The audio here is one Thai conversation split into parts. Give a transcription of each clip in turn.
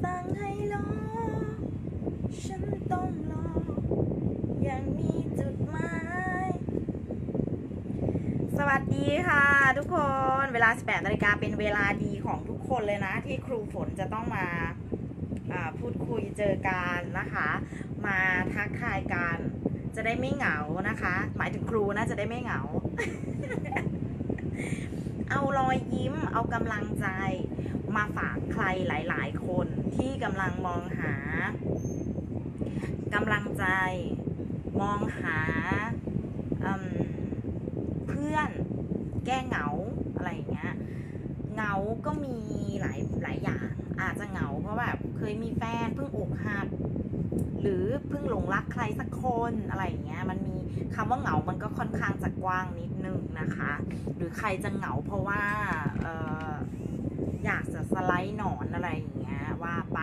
สั่งให้รอฉันต้องรอ อย่างมีจุดหมาย สวัสดีค่ะทุกคน เวลา 18นาฬิกาเป็นเวลาดีของทุกคนเลยนะ ที่ครูฝนจะต้องมาอ่าพูดคุยเจอกันนะคะ มาทักทายกันจะได้ไม่เหงานะคะ หมายถึงครูนะจะได้ไม่เหงา เอารอยยิ้ม เอากำลังใจ มาฝากใครหลาย ๆ คนที่กำลังมองหากำลังใจ มองหาเพื่อนแก้เหงาอะไรอย่างเงี้ยเหงาก็มีหลายหลายอย่าง อาจจะเหงาเพราะแบบเคยมีแฟนเพิ่งอกหักหรือเพิ่งหลงรักใครสักคนอะไรอย่างเงี้ย มันมีคำว่าเหงา มันก็ค่อนข้างจะกว้างนิดนึงนะคะ หรือใครจะเหงาเพราะว่าเอยากจะสไลด์หนอนอะไรอย่างเงี้ยว่าไป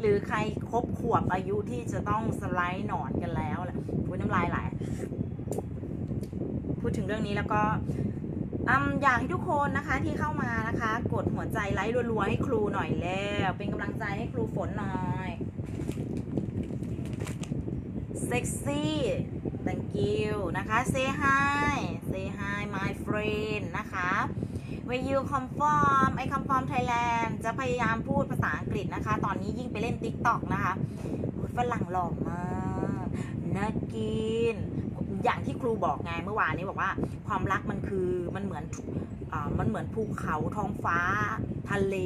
หรือใครครบขวบอายุที่จะต้องสไลด์หนอนกันแล้วแหละพูดน้ำลายไหลพูดถึงเรื่องนี้แล้วก็อืมอยากให้ทุกคนนะคะที่เข้ามานะคะ กดหัวใจไลค์รัวๆให้ครูหน่อยแล้ว เป็นกำลังใจให้ครูฝนหน่อยเซ็กซี่ thank you นะคะ say hi say hi my friend นะคะ when you confirm I confirm Thailand จะพยายามพูดภาษาอังกฤษนะคะ ตอนนี้ยิ่งไปเล่น TikTok นะคะฝรั่งหล่อมากน่ากิน อย่างที่ครูบอกไงเมื่อวานนี้บอกว่า ความรักมันคือมันเหมือนอมันเหมือนภูเขาท้องฟ้า ทะเล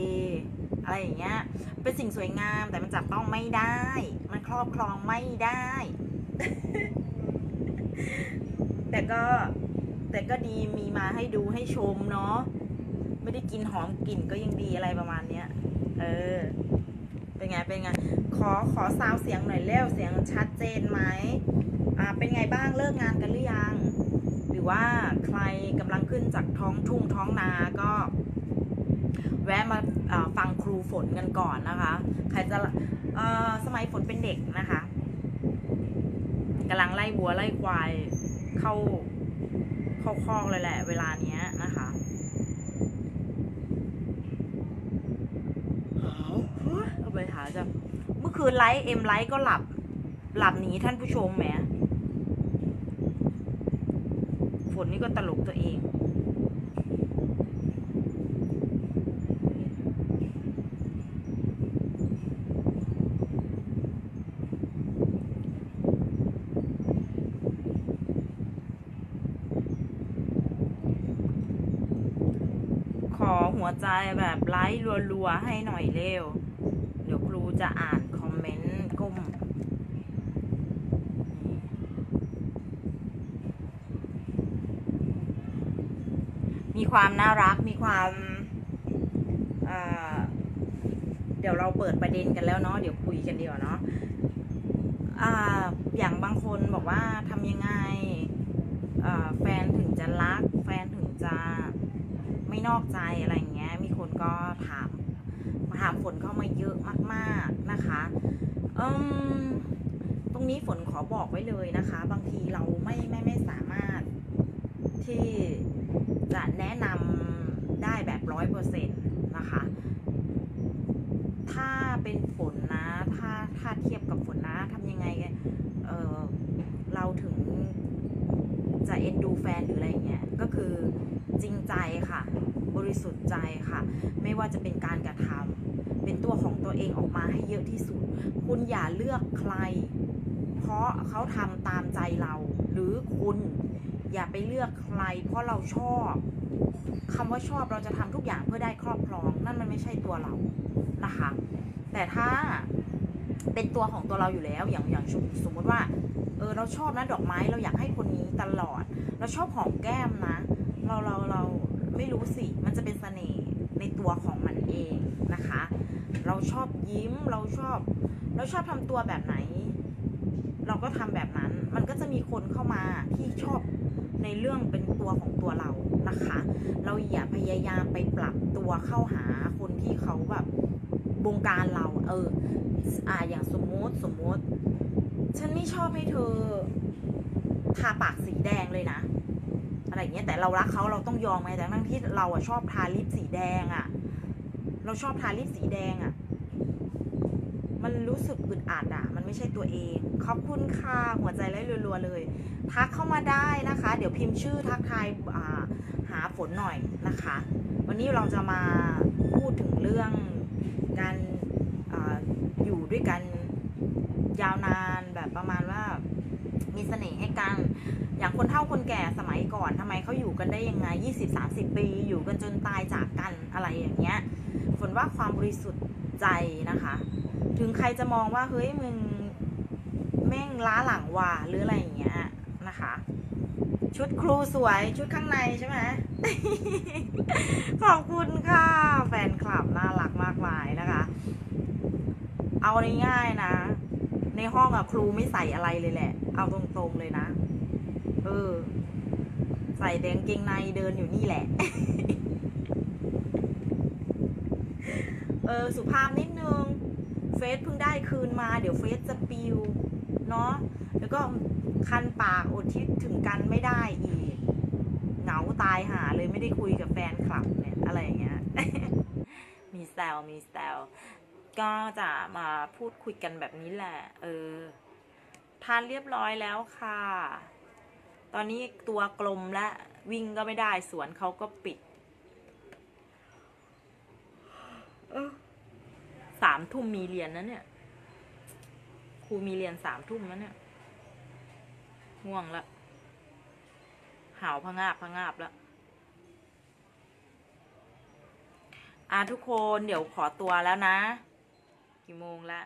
อะไรอย่างเงี้ยเป็นสิ่งสวยงามแต่มันจับต้องไม่ได้ มันครอบครองไม่ได้ แต่ก็แต่ก็ดีมีมาให้ดูให้ชมเนาะ ไม่ได้กินหอมกลิ่นก็ยังดีอะไรประมาณเนี้ย เออ เป็นไง เป็นไง ขอ ขอซาวเสียงหน่อยเร็ว เสียงชัดเจนไหมอ่า เป็นไงบ้าง เลิกงานกันหรือยัง หรือว่าใครกำลังขึ้นจากท้องทุ่งท้องนาก็ แวะมาาฟังครูฝนกันก่อนนะคะ ใครจะอ่อสมัยฝนเป็นเด็กนะคะกำลังไล่วัวไล่ควายเข้าเข้าคอกเลยแหละ เวลาเนี้ย นะคะเอาไปหาจะเมื่อคืนไลฟ์เอ็มไลฟ์ก็หลับ หลับหนีท่านผู้ชมแหมฝนนี่ก็ตลกตัวเองขอหัวใจแบบไลค์รัวๆให้หน่อยเร็ว ดี๋ยวครูจะอ่านคอมเมนต์กุ้มมีความน่ารักมีความเเดี๋ยวเราเปิดประเด็นกันแล้วเนาะเดี๋ยวคุยกันเดีกว่าเนาะอ่าอย่างบางคนบอกว่าทำยังไงแฟนถึงจะรัก แฟนถึงจะไม่นอกใจอะไรเงี้ย มีคนก็ถาม ถามฝนเข้ามาเยอะมากๆนะคะตรงนี้ฝนขอบอกไว้เลยนะคะ บางทีเราไม่ไม่ไม่สามารถที่จะแนะนำได้แบบร้อยเปอร์เซ็นต์นะคะ ถ้าเป็นฝนนะ ถ้าถ้าเทียบกับฝนนะทำยังไงเออเราถึงจะเอ็นดูแฟนหรืออะไรเงี้ย ก็คือจริงใจค่ะ บริสุทธิ์ใจค่ะ ไม่ว่าจะเป็นการกระทำ เป็นตัวของตัวเองออกมาให้เยอะที่สุด คุณอย่าเลือกใคร เพราะเขาทำตามใจเรา หรือคุณอย่าไปเลือกใคร เพราะเราชอบคำว่าชอบเราจะทำทุกอย่างเพื่อได้ครอบครอง นั่นมันไม่ใช่ตัวเรานะคะ แต่ถ้าเป็นตัวของตัวเราอยู่แล้วอย่างอย่างสมมติว่าเออเราชอบนะดอกไม้เราอยากให้คนนี้ตลอด เราชอบหอมแก้มนะ เราเราเราไม่รู้สิ มันจะเป็นเสน่ห์ในตัวของมันเองนะคะ เราชอบยิ้มเราชอบ เราชอบทำตัวแบบไหน เราก็ทำแบบนั้น มันก็จะมีคนเข้ามาที่ชอบในเรื่องเป็นตัวของตัวเรานะคะ เราอย่าพยายามไปปรับตัวเข้าหาคนที่เขาแบบบงการเรา เออ อ่าอย่างสมมติสมมติ ฉันไม่ชอบให้เธอทาปากสีแดงเลยนะ อะไรอย่างเงี้ยแต่เรารักเขาเราต้องยอมไงแต่ทั้งที่เราอะชอบทาลิปสีแดงอะเราชอบทาลิปสีแดงอะ มันรู้สึกอึดอัดอะ่ะมันไม่ใช่ตัวเอง ขอบคุณค่ะหัวใจไล่รัวๆเลย ทักเข้ามาได้นะคะ เดี๋ยวพิมพ์ชื่อทักทายาหาฝนหน่อยนะคะ วันนี้เราจะมาพูดถึงเรื่องการออยู่ด้วยกันยาวนานแบบประมาณว่ามีเสน่ห์ให้กัน อย่างคนเฒ่าคนแก่สมัยก่อนทำไมเขาอยู่กันได้ยังไง 20-30 ปีอยู่กันจนตายจากกันอะไรอย่างเงี้ยฝนว่าความบริสุทธิ์ใจนะคะ ถึงใครจะมองว่าเฮ้ยมึงแม่งล้าหลังว่ะหรืออะไรอย่างเงี้ยนะคะ ชุดครูสวยชุดข้างในใช่ไหมขอบคุณค่ะ แฟนคลับน่ารักมากมายนะคะ เอาง่ายๆนะ ในห้องอะครูไม่ใส่อะไรเลยแหละ เอาตรงๆเลยนะ เออ ใส่แดงเกงในเดินอยู่นี่แหละ เออ สุภาพนิดนึง เฟซเพิ่งได้คืนมา เดี๋ยวเฟซจะปิวเนาะแล้วก็คันปากอดคิดถึงกันไม่ได้อีกเหงาตายหาเลยไม่ได้คุยกับแฟนคลับเนี่ยอะไรอย่างเงี้ยมีแซวมีแซวก็จะมาพูดคุยกันแบบนี้แหละ เออ ทานเรียบร้อยแล้วค่ะ ตอนนี้ตัวกลมและวิ่งก็ไม่ได้สวนเขาก็ปิดเออสามทุ่มมีเรียนนะเนี่ย ครูมีเรียนสามทุ่มนะเนี่ย ง่วงละหาวพะงาบพะงาบละอะทุกคนเดี๋ยวขอตัวแล้วนะ กี่โมงละ